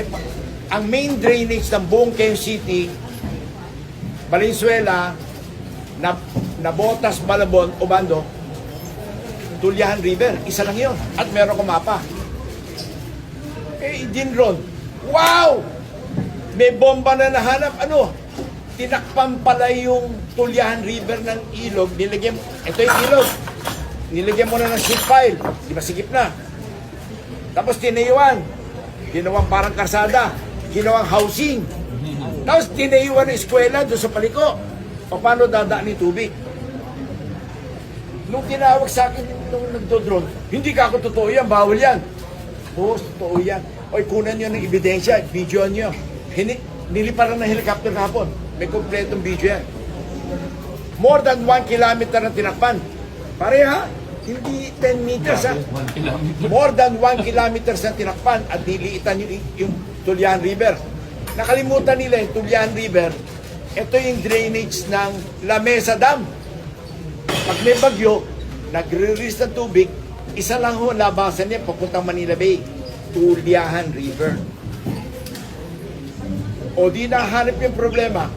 Eh, ang main drainage ng buong Quezon City, Valenzuela, na, Nabotas, Malabon, Obando, Tulyahan River. Isa lang yun. At meron ko mapa. Eh, Dinron. Wow! May bomba na nahanap. Ano? Tinakpan pala yung Tulyahan River ng ilog. Nilagyan, ito yung ilog. Nilagyan mo na ng sheet pile. Di ba sigip na? Tapos tinayuan. Ginawang parang karsada. Ginawang housing. Tapos tinayuan ng eskwela doon sa paliko. O paano dadaan ni tubig? Nung tinawag sa akin nung nagdodrone, hindi ka ako totoo yan, bawal yan. Boss, totoo yan. Oy, kunan nyo ng ebidensya, video nyo. Hini, niliparan ng helicopter kahapon. May kompletong video yan. More than 1 kilometer na tinakpan. Pare ha? Hindi 10 meters ha? Kilometer. More than 1 kilometers na tinakpan at niliitan yung, yung Tulyan River. Nakalimutan nila yung Tulyan River. Ito yung drainage ng La Mesa Dam. Pag may bagyo, nagre-release ng tubig, isa lang ho labasan niya papuntang Manila Bay. Tulyahan River. O di nahanap yung problema,